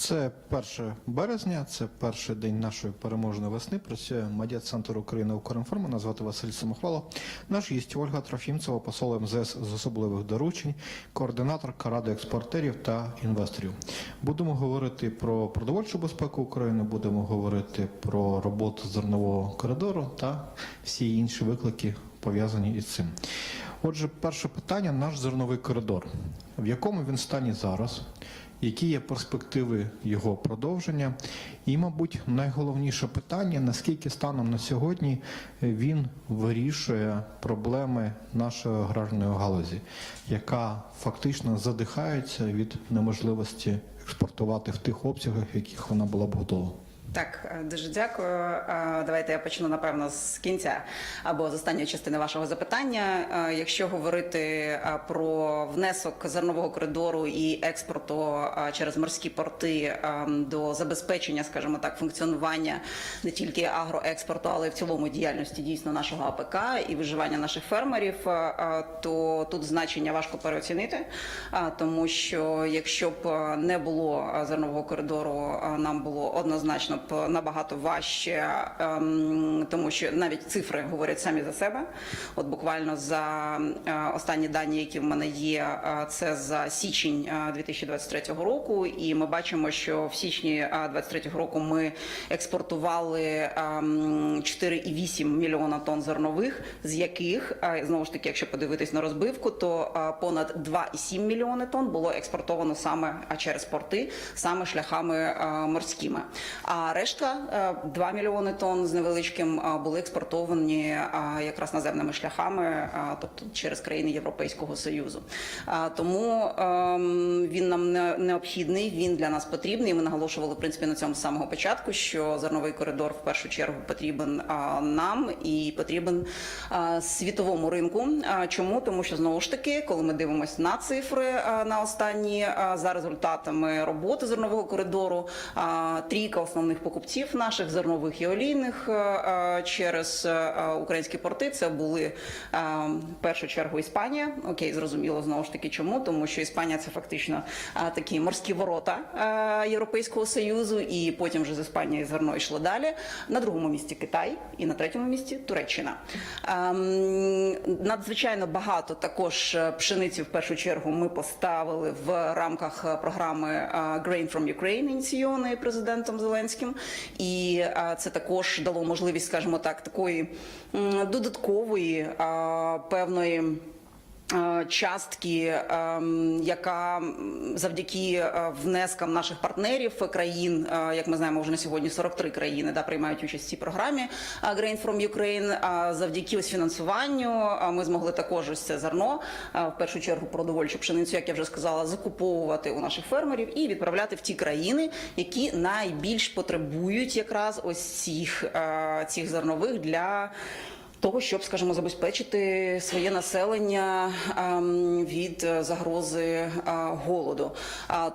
Це 1 березня, це перший день нашої переможної весни. Працює медіа-центр України «Укрінформ». Мене звати Василь Самохвало. Наш гість Ольга Трофімцева, посол МЗС з особливих доручень, координаторка Ради експортерів та інвесторів. Будемо говорити про продовольчу безпеку України, будемо говорити про роботу зернового коридору та всі інші виклики пов'язані із цим. Отже, перше питання: наш зерновий коридор. В якому він стані зараз? Які є перспективи його продовження? І, мабуть, найголовніше питання: наскільки станом на сьогодні він вирішує проблеми нашої аграрної галузі, яка фактично задихається від неможливості експортувати в тих обсягах, в яких вона була б готова? Так, е, дуже дякую. Е, Давайте я почну напевно з кінця або з останньої частини вашого запитання. Е, Якщо говорити про внесок зернового коридору і експорту через морські порти до забезпечення, скажімо так, функціонування не тільки агроекспорту, але й в цілому діяльності дійсно нашого АПК і виживання наших фермерів, то тут значення важко переоцінити, тому що якщо б не було зернового коридору, нам було однозначно б набагато важче, ем, тому що навіть цифри говорять самі за себе. От буквально за е, останні дані, які в мене є, е, це за січень е, 2023 року, і ми бачимо, що в січні е, 2023 року ми експортували ем, 4,8 мільйона тонн зернових, з яких е, знову ж таки, якщо подивитись на розбивку, то е, понад 2,7 мільйони тонн було експортовано саме е, через порти, саме шляхами е, морськими. А решта е, 2 мільйони тонн з невеличким е, були експортовані е, якраз наземними шляхами, е, тобто через країни Європейського союзу. Е, Тому ем, він нам не- необхідний, він для нас потрібний. Ми наголошували в принципі на цьому з самого початку, що зерновий коридор в першу чергу потрібен е, нам і потрібен е, світовому ринку. Е, Чому? Тому що знову ж таки, коли ми дивимося на цифри е, на останні е, за результатами роботи зернового коридору, е, трійка основних покупців наших зернових і олійних е, е, через е, українські порти це були в першу чергу Іспанія. Окей, зрозуміло знову ж таки, чому тому, що Іспанія це фактично такі морські ворота Європейського союзу, і потім вже з Іспанії зерно йшло далі. На другому місці Китай і на третьому місці Туреччина. Ем, Надзвичайно багато також пшениці в першу чергу ми поставили в рамках програми Grain from Ukraine, ініційованої президентом Зеленським, і це також дало можливість, скажімо так, такої додаткової певної. Е, Частки, ем, яка завдяки е, внескам наших партнерів е, країн, е, як ми знаємо, вже на сьогодні 43 країни да, приймають участь в цій програмі е, Grain from Ukraine. Завдяки ось фінансуванню е, ми змогли також ось це зерно, е, в першу чергу продовольчу пшеницю, як я вже сказала, закуповувати у наших фермерів і відправляти в ті країни, які найбільш потребують якраз ось цих, е, цих зернових для того, щоб, скажімо, забезпечити своє населення ем, від е, загрози е, голоду.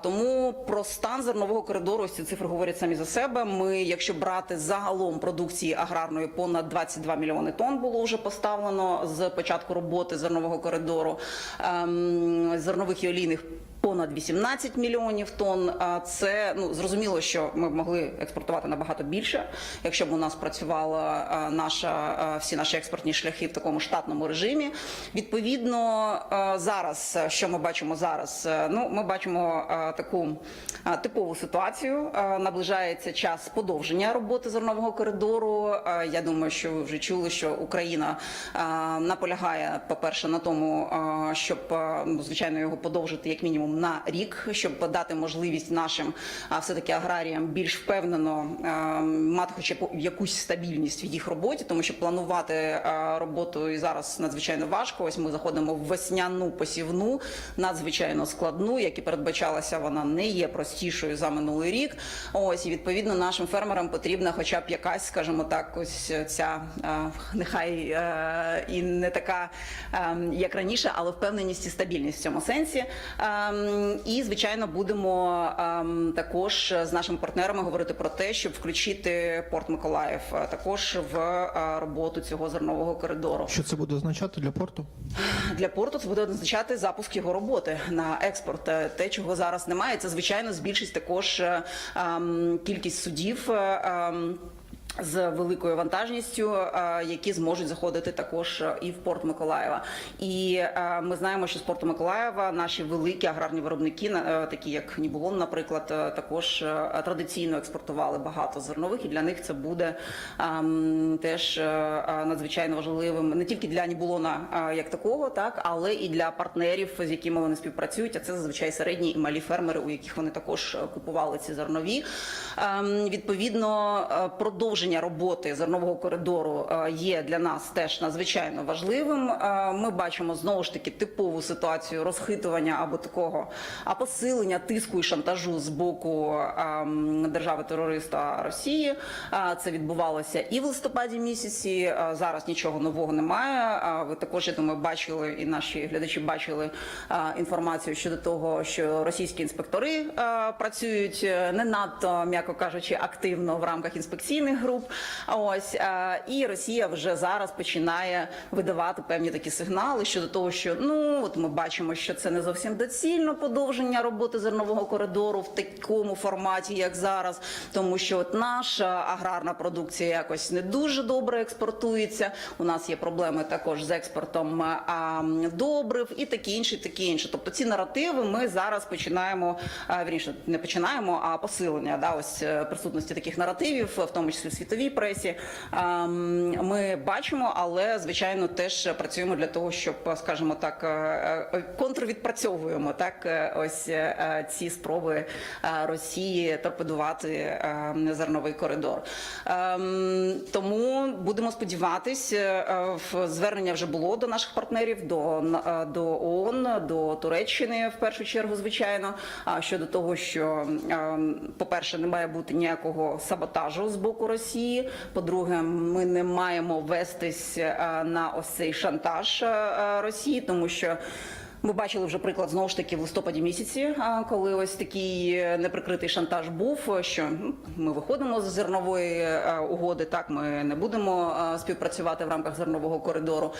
Тому про стан зернового коридору ось ці цифри говорять самі за себе. Ми, якщо брати загалом продукції аграрної, понад 22 мільйони тонн було вже поставлено з початку роботи зернового коридору, ем, зернових і олійних понад 18 мільйонів тонн. Це ну зрозуміло, що ми могли експортувати набагато більше, якщо б у нас працювала наша всі наші експортні шляхи в такому штатному режимі. Відповідно, зараз що ми бачимо зараз? Ну, ми бачимо таку типову ситуацію. Наближається час подовження роботи зернового коридору. Я думаю, що ви вже чули, що Україна наполягає, по-перше, на тому, щоб ну, звичайно його подовжити як мінімум на рік, щоб дати можливість нашим все-таки аграріям більш впевнено мати хоча б якусь стабільність в їх роботі, тому що планувати роботу і зараз надзвичайно важко. Ось ми заходимо в весняну посівну, надзвичайно складну, як і передбачалася, вона не є простішою за минулий рік. Ось і відповідно нашим фермерам потрібна, хоча б якась, скажімо так, ось ця нехай і не така, е, як раніше, але впевненість і стабільність в цьому сенсі. Ем, І звичайно будемо ем, також з нашими партнерами говорити про те, щоб включити порт Миколаїв е, також в е, роботу цього зернового коридору. Що це буде означати для порту? Для порту це буде означати запуск його роботи на експорт. Е, Те, чого зараз немає, це звичайно збільшить також ем, кількість судів. З великою вантажністю, е, які зможуть заходити також е, і в порт Миколаєва. І е, ми знаємо, що з порту Миколаєва наші великі аграрні виробники, такі як Нібулон, наприклад, також традиційно експортували багато зернових, і для них це буде ем, теж надзвичайно важливим не тільки для Нібулона як такого, так але і для партнерів, з якими вони співпрацюють. А це зазвичай середні і малі фермери, у яких вони також купували ці зернові. Ем, Відповідно, е, продовження роботи зернового коридору е, є для нас теж надзвичайно важливим. Е, Ми бачимо знову ж таки типову ситуацію розхитування або такого, а посилення тиску і шантажу з боку ем, держави-терориста Росії. Е, Це відбувалося і в листопаді місяці. Зараз нічого нового немає. Ви також я думаю, бачили і наші глядачі бачили інформацію щодо того, що російські інспектори працюють не надто, м'яко кажучи, активно в рамках інспекційних груп. А Ось е, і Росія вже зараз починає видавати певні такі сигнали щодо того, що ну от ми бачимо, що це не зовсім доцільно подовження роботи зернового коридору в такому форматі, як зараз, тому що от наша аграрна продукція якось не дуже добре експортується. У нас є проблеми також з експортом е, а, добрив і такі інші, такі інші. Тобто ці наративи ми зараз починаємо а, вірніше, не починаємо, а посилення да, ось е, присутності таких наративів, в тому числі світовій пресі. Ми бачимо, але звичайно теж працюємо для того, щоб, скажімо так, е, е, контрвідпрацьовуємо так е, ось ці спроби Росії торпедувати е, зерновий коридор. Ем, Тому будемо сподіватись, е, в звернення вже було до наших партнерів, до до ООН, до Туреччини в першу чергу, звичайно, щодо того, що ем, по-перше, не має бути ніякого саботажу з боку Росії. По-друге, ми не маємо вестись е, на ось цей шантаж е, Росії, тому що. Ми бачили вже приклад знову ж таки в листопаді місяці, коли ось такий е, неприкритий шантаж був, що ну, ми виходимо з зернової е, угоди. Так, ми не будемо е, співпрацювати в рамках зернового коридору.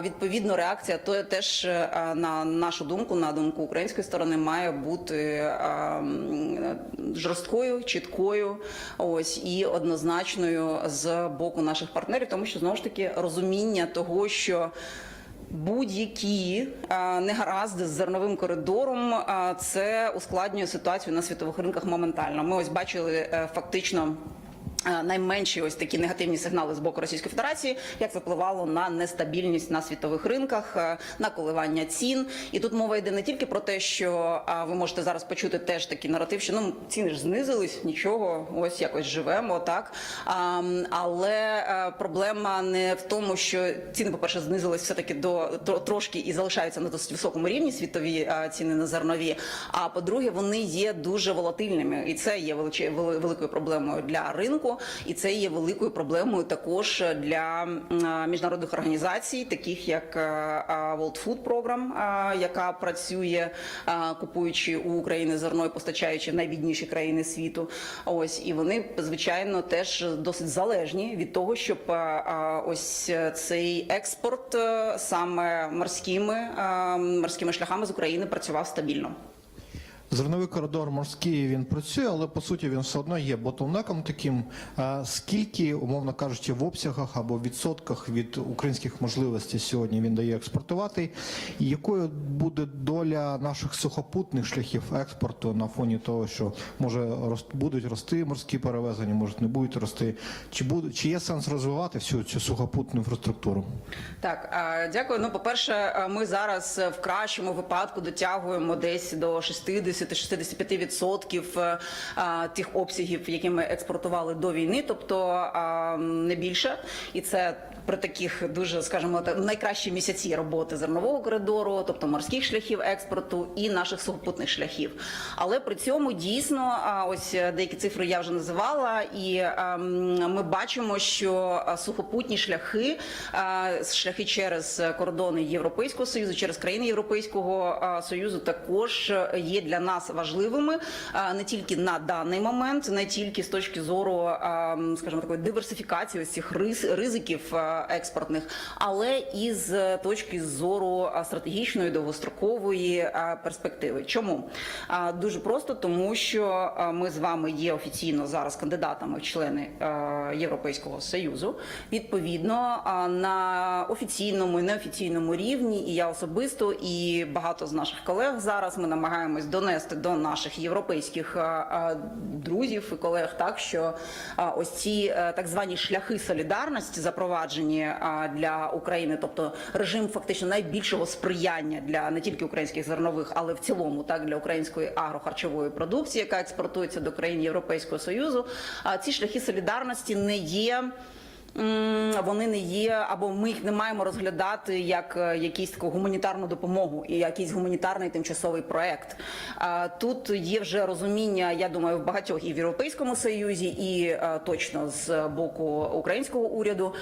Відповідно, реакція то теж е, на нашу думку, на думку української сторони, має бути е, жорсткою, чіткою, ось і однозначною з боку наших партнерів, тому що знову ж таки розуміння того, що Будь-які е, негаразди з зерновим коридором е, це ускладнює ситуацію на світових ринках моментально. Ми ось бачили е, фактично. Е, Найменші ось такі негативні сигнали з боку Російської Федерації, як впливало на нестабільність на світових ринках, е, на коливання цін. І тут мова йде не тільки про те, що ви можете зараз почути теж такий наратив, що ну ціни ж знизились, нічого, ось якось живемо, так але е, проблема не в тому, що ціни, по перше, знизились все таки до трошки і залишаються на досить високому рівні світові ціни на зернові. А по-друге, вони є дуже волатильними, і це є великою проблемою для ринку, і це є великою проблемою також для е, міжнародних організацій, таких як е, е, World Food Program, е, яка працює е, купуючи у України зерно і постачаючи в найбідніші країни світу. Ось і вони звичайно теж досить залежні від того, щоб е, е, ось цей експорт е, саме морськими е, морськими шляхами з України працював стабільно. Зерновий коридор морський він працює, але по суті він все одно є ботлнеком таким. Скільки, умовно кажучи, в обсягах або відсотках від українських можливостей сьогодні він дає експортувати? І якою буде доля наших сухопутних шляхів експорту на фоні того, що може будуть рости морські перевезення, можуть не будуть рости? Чи буде чи є сенс розвивати всю цю сухопутну інфраструктуру? Так, дякую. Ну, по-перше, ми зараз в кращому випадку дотягуємо десь до 60-65% е, тих обсягів, які ми експортували до війни, тобто не більше. І це при таких дуже, скажімо, так, найкращі місяці роботи зернового коридору, тобто морських шляхів експорту і наших сухопутних шляхів. Але при цьому дійсно, ось е, деякі цифри я вже називала, і ем, ми бачимо, що сухопутні шляхи, шляхи через кордони Європейського союзу, через країни Європейського союзу, також є для нас важливими не тільки на даний момент, не тільки з точки зору, а, скажімо, такої диверсифікації ось цих риз, ризиків експортних, але і з точки зору стратегічної довгострокової перспективи. Чому дуже просто, тому що ми з вами є офіційно зараз кандидатами в члени Європейського союзу. Відповідно на офіційному і неофіційному рівні, і я особисто, і багато з наших колег зараз ми намагаємось донести до наших європейських друзів і колег, так що ось ці е, так звані шляхи солідарності запроваджені а, для України, тобто режим фактично найбільшого сприяння для не тільки українських зернових, але в цілому так для української агрохарчової продукції, яка експортується до країн Європейського союзу. А ці шляхи солідарності не є. Вони не є, або ми їх не маємо розглядати як е, якісь таку гуманітарну допомогу і якийсь гуманітарний тимчасовий проект. Тут є вже розуміння, я думаю, в багатьох і в Європейському Союзі, і е, точно з боку українського уряду,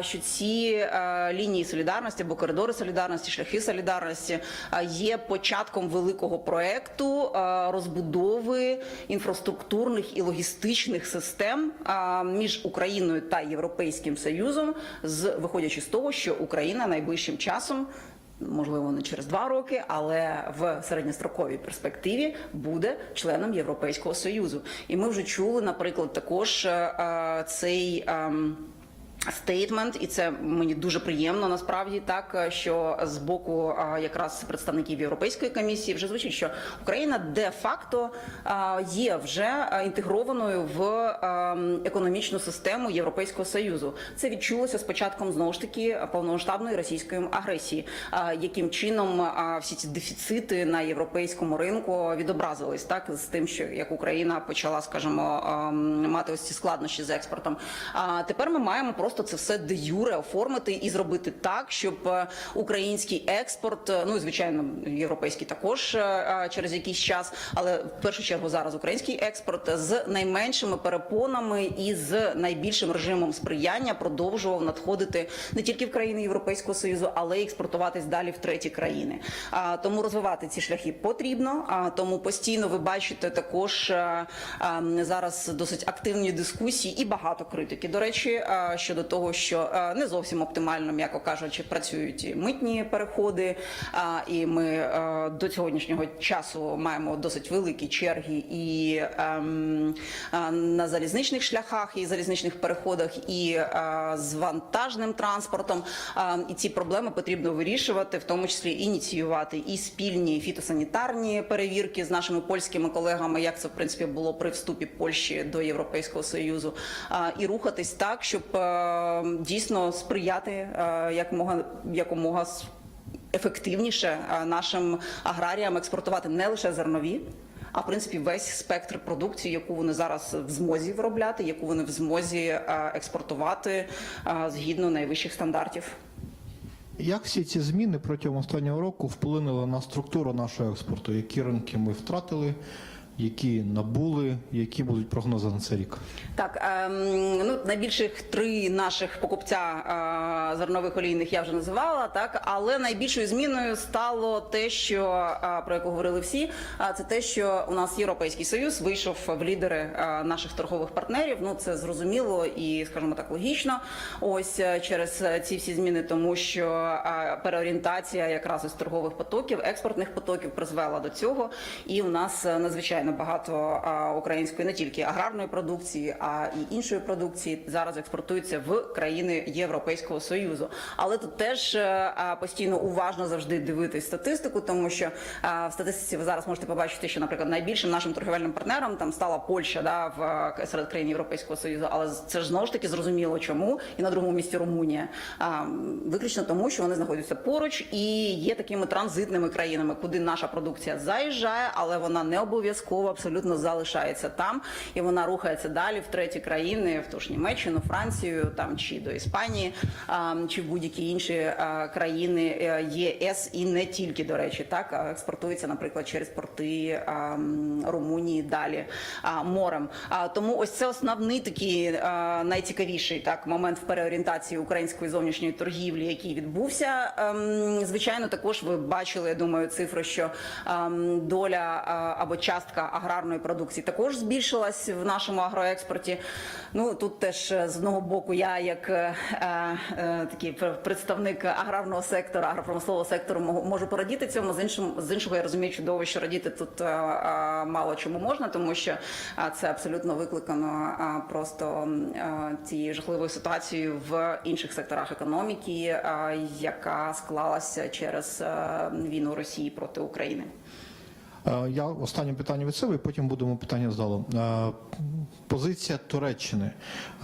що ці е, лінії солідарності або коридори солідарності, шляхи солідарності є початком великого проекту розбудови інфраструктурних і логістичних систем між Україною та Європейським Союзом, з виходячи з того, що Україна найближчим часом. Можливо, не через два роки, але в середньостроковій перспективі буде членом Європейського союзу. І ми вже чули, наприклад, також е, е, цей. Ем, Стейтмент, і це мені дуже приємно насправді так, що з боку а, якраз представників Європейської комісії вже звучить, що Україна де-факто а, є вже інтегрованою в а, економічну систему Європейського союзу. Це відчулося з початком знову ж таки повномасштабної російської агресії. Яким чином всі ці дефіцити на європейському ринку відобразились так з тим, що як Україна почала, скажімо, ем, мати ось ці складнощі з експортом. А тепер ми маємо просто це все де юре оформити і зробити так, щоб е, український експорт, е, ну і звичайно, європейський також е, через якийсь час, але в першу чергу зараз український експорт з найменшими перепонами і з найбільшим режимом сприяння продовжував надходити не тільки в країни Європейського союзу, але й експортуватись далі в треті країни. Тому розвивати ці шляхи потрібно. А тому постійно ви бачите також зараз досить активні дискусії і багато критики. До речі, щодо того, що не зовсім оптимально, м'яко кажучи, працюють і митні переходи. І ми до сьогоднішнього часу маємо досить великі черги і ем, на залізничних шляхах, і залізничних переходах, і з вантажним транспортом. І ці проблеми потрібно вирішувати, в тому числі ініціювати і спільні фітосанітарні перевірки з нашими польськими колегами, як це в принципі було при вступі Польщі до Європейського союзу, і рухатись так, щоб е, дійсно сприяти е, якомога якомога ефективніше е, нашим аграріям експортувати не лише зернові. А в принципі весь спектр продукції, яку вони зараз в змозі виробляти, яку вони в змозі е, експортувати згідно найвищих стандартів. Як всі ці зміни протягом останнього року вплинули на структуру нашого експорту? Які ринки ми втратили, які набули, які будуть прогнози на цей рік? Так, ем, ну найбільших три наших покупця е, зернових олійних я вже називала, так але найбільшою зміною стало те, що е, про яку говорили всі, а це те, що у нас європейський союз вийшов в лідери е, наших торгових партнерів. Ну це зрозуміло і, скажімо так, логічно. Ось е, через е, ці всі зміни, тому що е, переорієнтація якраз із торгових потоків, експортних потоків призвела до цього, і у нас е, надзвичайно багато української не тільки аграрної продукції, а і іншої продукції зараз експортується в країни Європейського союзу. Але тут теж е, постійно уважно завжди дивитись статистику, тому що в статистиці ви зараз можете побачити, що, наприклад, найбільшим нашим торговельним партнером там стала Польща, да, в серед країн Європейського союзу. Але це ж знову ж таки зрозуміло, чому і на другому місці Румунія. Виключно тому, що вони знаходяться поруч і є такими транзитними країнами, куди наша продукція заїжджає, але вона не обов'язково частково абсолютно залишається там, і вона рухається далі в треті країни, в ту ж Німеччину, Францію, там чи до Іспанії, а, чи в будь-які інші а, країни е, ЄС і не тільки до речі, так а експортується, наприклад, через порти а, Румунії далі а, морем. А тому ось це основний такий а, найцікавіший так момент в переорієнтації української зовнішньої торгівлі, який відбувся. Ем, Звичайно, також ви бачили, я думаю, цифру, що ем, доля а, або частка аграрної продукції також збільшилась в нашому агроекспорті. Ну тут теж е, з одного боку, я як е, е, такий пр- представник аграрного сектора, агропромислового сектору можу- порадіти цьому. З іншим з іншого я розумію чудово, що радіти тут е, е, мало чому можна, тому що е, це абсолютно викликано е, просто е, цією жахливою ситуацією в інших секторах економіки, е, яка склалася через е, війну Росії проти України. Е, Я останнє питання від себе, і потім будемо питання з залу. Е, Позиція Туреччини,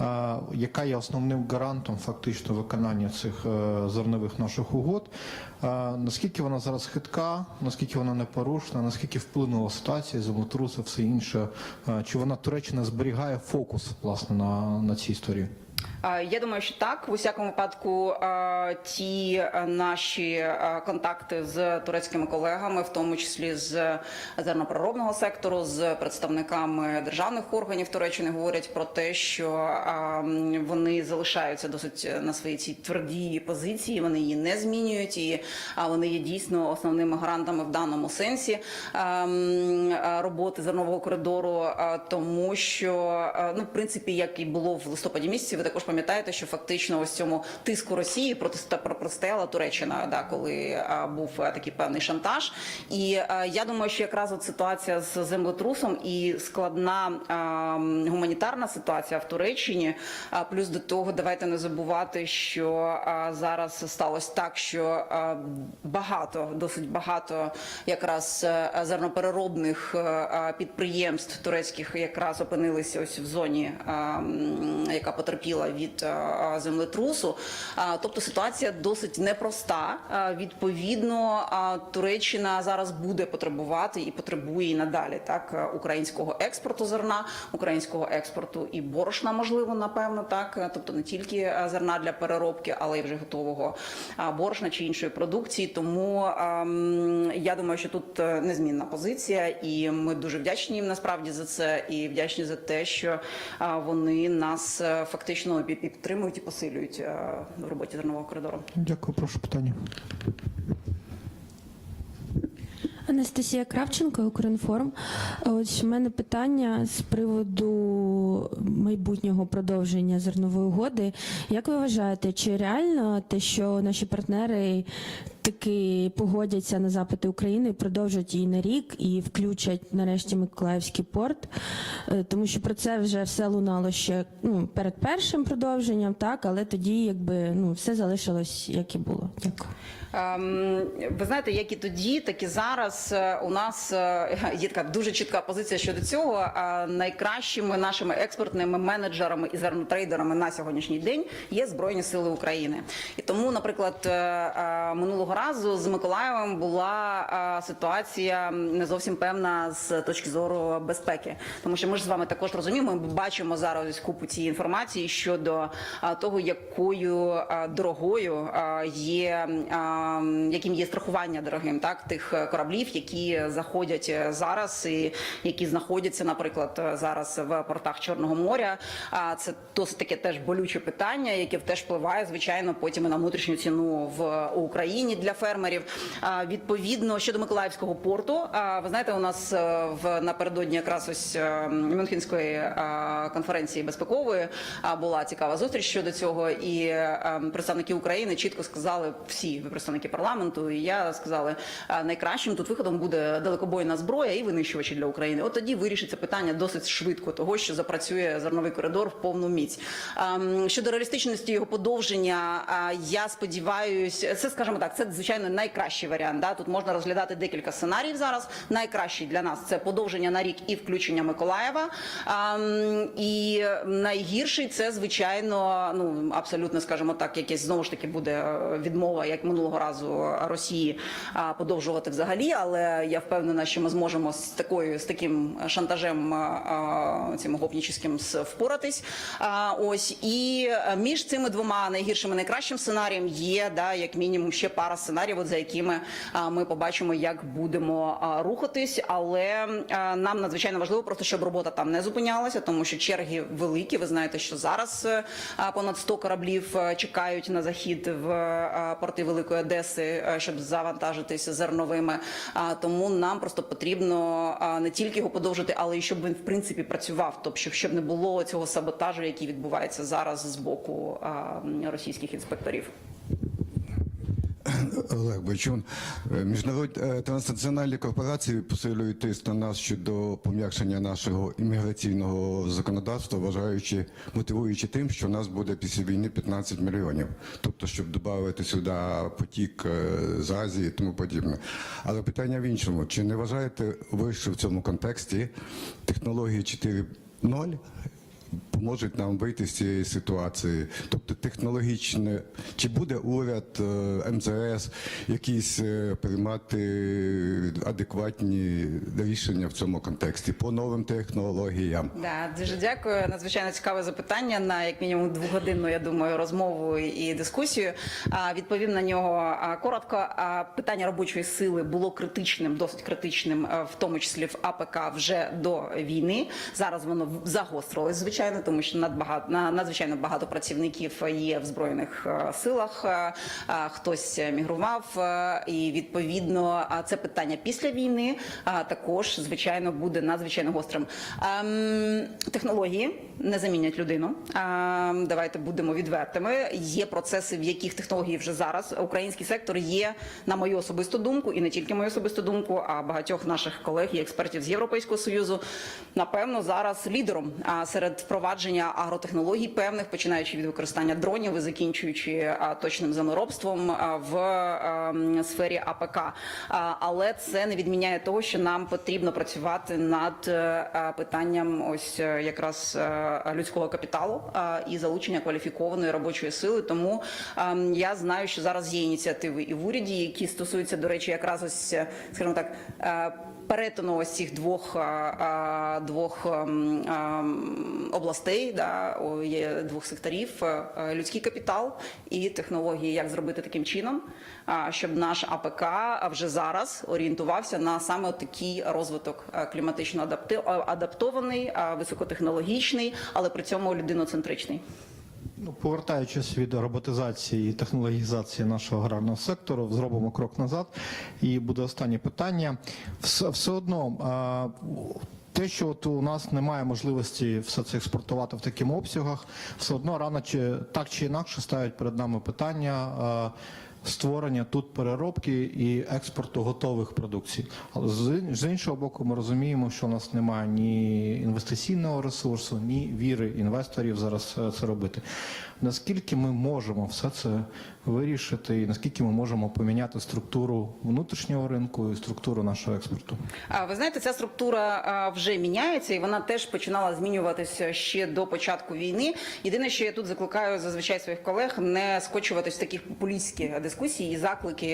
е, яка є основним гарантом фактично виконання цих зернових наших угод. Наскільки вона зараз хитка, наскільки вона непорушна, наскільки вплинула ситуація, землетруси, все інше? Чи вона Туреччина зберігає фокус власне на, на цій історії? Я думаю, що так. В усякому випадку ті е, наші е, контакти з турецькими колегами, в тому числі з зернопроробного сектору, з представниками державних органів Туреччини, говорять про те, що вони залишаються досить на своїй цій твердій позиції. Вони її не змінюють, і вони є дійсно основними гарантами в даному сенсі роботи зернового коридору, тому що ну, в принципі, як і було в листопаді місяці, ви також пам'ятаєте, що фактично ось цьому тиску Росії протистояла Туреччина, да, коли е, був е, такий певний шантаж. І е, я думаю, що якраз от ситуація з землетрусом і складна м, гуманітарна ситуація в Туреччині. А плюс до того, давайте не забувати, що е, зараз сталося так, що е, багато, досить багато якраз е, зернопереробних е, підприємств турецьких якраз опинилися ось в зоні, м, яка потерпіла від е, землетрусу. Тобто ситуація досить непроста. Відповідно, Туреччина зараз буде потребувати і потребує і надалі так е, українського експорту зерна, українського експорту і борошна, можливо, напевно, так. Е, Тобто не тільки зерна для переробки, але й вже готового борошна чи іншої продукції. Тому ем, я думаю, що тут незмінна позиція, і ми дуже вдячні їм насправді за це, і вдячні за те, що вони нас фактично пі- підтримують і посилюють е, в роботі зернового коридору. Дякую, прошу питання. Анастасія Кравченко, Укрінформ. Ось у мене питання з приводу майбутнього продовження зернової угоди. Як ви вважаєте, чи реально те, що наші партнери таки погодяться на запити України, продовжать її на рік і включать нарешті Миколаївський порт? Е, Тому що про це вже все лунало ще ну, перед першим продовженням, так, але тоді якби ну все залишилось як і було. Дякую. Ем, Ви знаєте, як і тоді, так і зараз е, у нас е, є така дуже чітка позиція щодо цього. Найкращими нашими експортними менеджерами і зернотрейдерами на сьогоднішній день є Збройні Сили України. І тому, наприклад, минулого разу з Миколаєвом була е, ситуація не зовсім певна з точки зору безпеки, тому що ми ж з вами також розуміємо. Ми бачимо зараз купу цієї інформації щодо е, того, якою е, дорогою є. е, яким є страхування дорогим, так тих кораблів, які заходять зараз, і які знаходяться, наприклад, зараз в портах Чорного моря. А це досить таке теж болюче питання, яке теж впливає, звичайно, потім і на внутрішню ціну в Україні для фермерів. Відповідно щодо Миколаївського порту, ви знаєте, у нас е, в напередодні якраз ось е, Мюнхенської е, конференції безпекової була цікава зустріч щодо цього, і е, представники України чітко сказали всі представники парламенту, і я сказали, найкращим тут виходом буде далекобойна зброя і винищувачі для України. От тоді вирішиться питання досить швидко того, що запрацює зерновий коридор в повну міць. Ем, Щодо реалістичності його подовження, я сподіваюся, це скажімо так, це звичайно найкращий варіант. Да? Тут можна розглядати декілька сценаріїв зараз. Найкращий для нас це подовження на рік і включення Миколаєва. Ем, І найгірший це звичайно, ну абсолютно скажімо так, якесь знову ж таки буде е, відмова, як минулого разу Росії а, подовжувати взагалі. Але я впевнена, що ми зможемо з такою з таким шантажем а, цим гопнічським с- впоратись. А, ось і е, між цими двома найгіршим і найкращим сценарієм є да як мінімум ще пара сценаріїв, от за якими ми побачимо, як будемо рухатись. Але нам надзвичайно важливо просто, щоб робота там не зупинялася, тому що черги великі. Ви знаєте, що зараз е, понад 100 кораблів е, чекають на захід в е, порти Великої Одеси, щоб завантажитися зерновими. А, Тому нам просто потрібно не тільки його подовжити, але й щоб він в принципі працював. Тобто, щоб- не було цього саботажу, який відбувається зараз з боку російських інспекторів. Олег Бойчун. Е, Міжнародні е, транснаціональні корпорації посилюють тиск на нас щодо пом'якшення нашого імміграційного законодавства, вважаючи, мотивуючи тим, що у нас буде після війни 15 мільйонів. Тобто, щоб додати сюди потік е, з Азії і тому подібне. Але питання в іншому: чи не вважаєте ви, що в цьому контексті технології 4.0 поможуть нам вийти з цієї ситуації. Тобто технологічне, чи буде уряд, е, МЗС якісь е, приймати адекватні рішення в цьому контексті по новим технологіям? Да, дуже дякую. Надзвичайно цікаве запитання на як мінімум двогодинну, я думаю, розмову і дискусію. А, Відповім на нього коротко. Питання робочої сили було критичним, досить критичним, в тому числі в АПК вже до війни. Зараз воно загострилось, звичайно, тому що надбагато надзвичайно багато працівників є в збройних е, силах. е, Хтось мігрував, е, і відповідно це питання після війни також звичайно буде надзвичайно гострим. Ем, Технології не замінять людину. Ем, Давайте будемо відвертими. Є процеси, в яких технології вже зараз український сектор є, на мою особисту думку, і не тільки мою особисту думку, а багатьох наших колег і експертів з Європейського союзу. Напевно, зараз лідером серед впровадження агротехнологій певних, починаючи від використання дронів і закінчуючи точним землеробством в ем, сфері АПК. Але це не відміняє того, що нам потрібно працювати над е, е, питанням ось е, якраз е, людського капіталу е, і залучення кваліфікованої робочої сили. Тому ем, я знаю, що зараз є ініціативи і в уряді, які стосуються, до речі, якраз ось, е, скажімо так. Перетину ось цих двох двох ем, ем, областей, да, є двох секторів: е, е, людський капітал і технології, як зробити таким чином, щоб наш АПК вже зараз орієнтувався на саме такий розвиток е, кліматично адаптований, високотехнологічний, але при цьому людиноцентричний. Ну, повертаючись від роботизації і технологізації нашого аграрного сектору, зробимо крок назад. І буде останнє питання. Все, одно. А, те, що от у нас немає можливості все це експортувати в таких обсягах, все одно рано чи так чи інакше ставить перед нами питання створення тут переробки і експорту готових продукцій. Але з, іншого боку, ми розуміємо, що у нас немає ні інвестиційного ресурсу, ні віри інвесторів зараз е, це робити. Наскільки ми можемо все це вирішити, і наскільки ми можемо поміняти структуру внутрішнього ринку і структуру нашого експорту? А, Ви знаєте, ця структура вже міняється, і вона теж починала змінюватися ще до початку війни. Єдине, що я тут закликаю зазвичай своїх колег не скочуватись в таких популістських дискусій і заклики,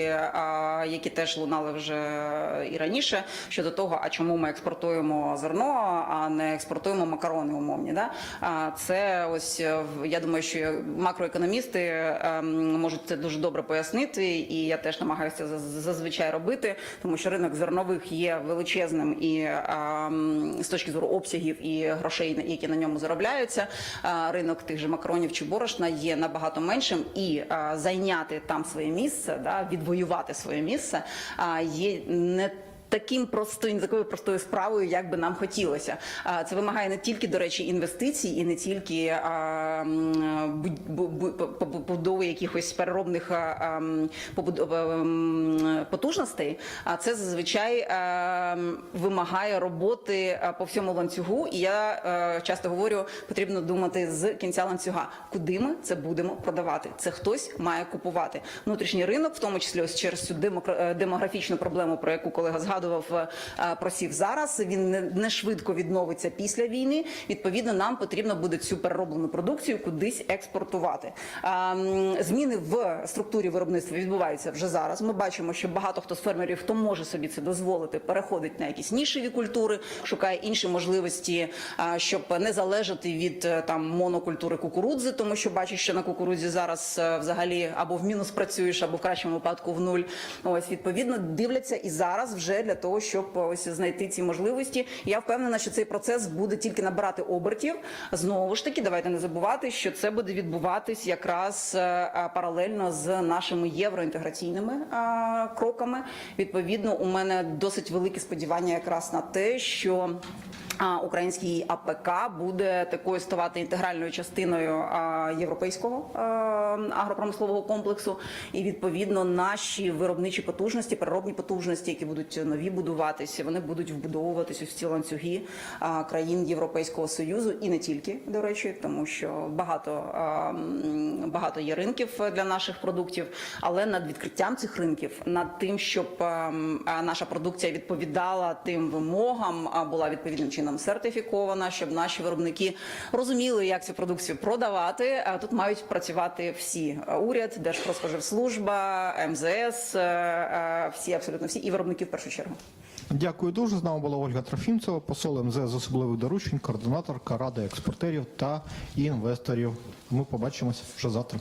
які теж лунали вже і раніше щодо того, а чому ми експортуємо зерно, а не експортуємо макарони умовні. Да? Це ось я думаю, що макроекономісти ем, можуть це дуже добре пояснити, і я теж намагаюся зазвичай робити, тому що ринок зернових є величезним і ем, з точки зору обсягів і грошей, які на ньому заробляються. е, Ринок тих же макаронів чи борошна є набагато меншим, і е, зайняти там своє місце, да, відвоювати своє місце, е, є не таким простим, такою простою справою, як би нам хотілося. Це вимагає не тільки, до речі, інвестицій і не тільки побудови якихось переробних потужностей, а це зазвичай вимагає роботи по всьому ланцюгу. І я часто говорю, потрібно думати з кінця ланцюга, куди ми це будемо продавати. Це хтось має купувати. Внутрішній ринок, в тому числі ось через цю демографічну проблему, про яку колега згадував, е, просів зараз. Він не, швидко відновиться після війни. Відповідно, нам потрібно буде цю перероблену продукцію кудись експортувати. А, Зміни в структурі виробництва відбуваються вже зараз. Ми бачимо, що багато хто з фермерів, хто може собі це дозволити, переходить на якісь нішеві культури, шукає інші можливості, щоб не залежати від е, там монокультури кукурудзи, тому що бачиш, що на кукурудзі зараз е, взагалі або в мінус працюєш, або в кращому випадку в нуль. Ось відповідно дивляться і зараз вже для того, щоб ось знайти ці можливості. Я впевнена, що цей процес буде тільки набирати обертів. Знову ж таки, давайте не забувати, що це буде відбуватись якраз е, е, паралельно з нашими євроінтеграційними е, кроками. Відповідно, у мене досить великі сподівання якраз на те, що Український АПК буде такою ставати інтегральною частиною європейського агропромислового комплексу, і відповідно наші виробничі потужності, переробні потужності, які будуть нові будуватися, вони будуть вбудовуватися в ці ланцюги країн Європейського союзу. І не тільки до речі, тому що багато багато є ринків для наших продуктів, але над відкриттям цих ринків, над тим, щоб а, м, а, наша продукція відповідала тим вимогам, була відповідним чином сертифікована, щоб наші виробники розуміли, як цю продукцію продавати. А тут мають працювати всі уряд, Держпродспоживслужба, МЗС, е, е, всі абсолютно всі і виробники в першу чергу. Дякую дуже. З нами була Ольга Трофімцева, посол МЗ з особливих доручень, координаторка Ради експортерів та інвесторів. Ми побачимося вже завтра.